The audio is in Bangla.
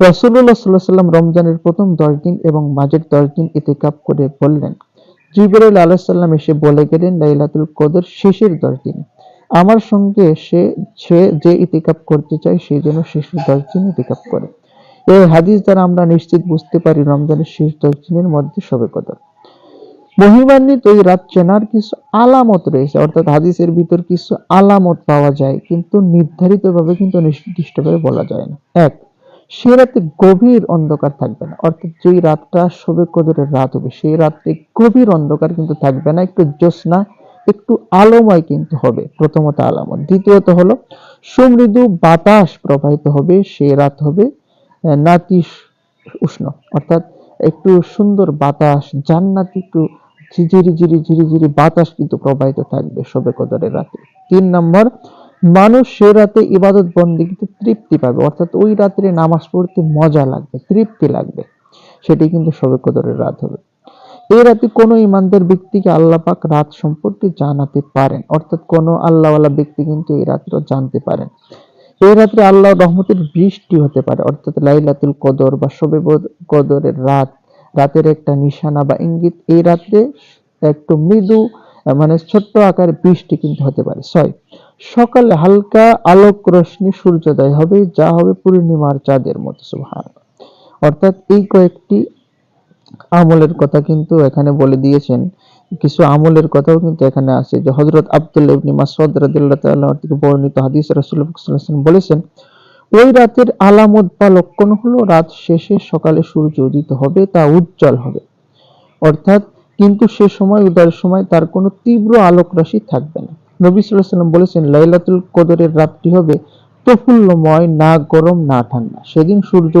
আলাইহি সাল্লাম রমজানের প্রথম দশ দিন এবং মাঝের দশ দিন ইতিকাফ করে বললেন, জিবরাইল আলাইহিস সালাম এসে বলে গেলেন, লাইলাতুল কদর শেষের দশ দিন। আমার সঙ্গে সে সে যে ইতিকাফ করতে চায়, সে যেন শেষের দশ দিন ইতিকাফ করে। এই হাদিস দ্বারা আমরা নিশ্চিত বুঝতে পারি রমজানের শেষ দশ দিনের মধ্যে সবে কদর। মহিমান্বিত এই রাত চেনার কিছু আলামত রয়েছে, অর্থাৎ হাদিসের ভিতর কিছু আলামত পাওয়া যায়, কিন্তু নির্ধারিতভাবে, কিন্তু নির্দিষ্টভাবে বলা যায় না। এক সে রাতে গভীর অন্ধকার থাকবে না। অর্থাৎ যেই রাতটা শবে কদরের রাত হবে, সেই রাতে গভীর অন্ধকার কিন্তু থাকবে না। একটু জ্যোৎস্না, একটু আলোময় কিন্তু হবে, প্রথমত আলামত দ্বিতীয়ত হলো সমৃদ্ধ বাতাস প্রবাহিত হবে, সেই রাত হবে নাতিশ উষ্ণ। অর্থাৎ একটু সুন্দর বাতাস, জান্নাতি একটু ঝিঝিরি ঝিরি ঝিরি ঝিরি বাতাস কিন্তু প্রবাহিত থাকবে শবে কদরের রাতে। তিন নম্বর মানুষ সে রাতে ইবাদত বন্দিগিতে তৃপ্তি পাবে। অর্থাৎ ওই রাত্রে নামাজ পড়তে মজা লাগবে, তৃপ্তি লাগবে। সেটি কিন্তু শবে কদরের রাত হবে। এই রাতে কোনো ইমানদার ব্যক্তিকে আল্লাহ পাক রাত সম্পর্কে জানাতে পারেন। অর্থাৎ কোনো আল্লাহওয়ালা ব্যক্তি কিন্তু এই রাত্র জানতে পারেন। এই রাত্রে আল্লাহর রহমতের বৃষ্টি হতে পারে। অর্থাৎ লাইলাতুল কদর বা শবে কদরের রাত, রাতের একটা নিশানা বা ইঙ্গিত এই রাত্রে একটু মৃদু মানে ছোট্ট আকার বৃষ্টি কিন্তু হতে পারে। ছয় সকালে হালকা আলোক রশ্মি সূর্যোদয় হবে, যা হবে পূর্ণিমার চাঁদের মতো, সুবহান। অর্থাৎ এই কয়েকটি আমলের কথা কিন্তু এখানে বলে দিয়েছেন। কিছু আমলের কথাও কিন্তু এখানে আছে যে হযরত আব্দুল্লাহ ইবনে মাসউদ রাদিয়াল্লাহু তাআলা থেকে বর্ণিত হাদিস রাসূলুল্লাহ সাল্লাল্লাহু আলাইহি বলেছেন, ওই রাতের আলামত বা লক্ষণ হলো রাত শেষে সকালে সূর্য উদিত হবে, তা উজ্জ্বল হবে। অর্থাৎ কিন্তু সে সময় উদয়ের সময় তার কোনো তীব্র আলোক রাশি থাকবে না। নবী সাল্লাম বলেছেন লাইলাতুল কদরের রাতটি হবে প্রফুল্লময় না গরম না ঠান্ডা। সেদিন সূর্য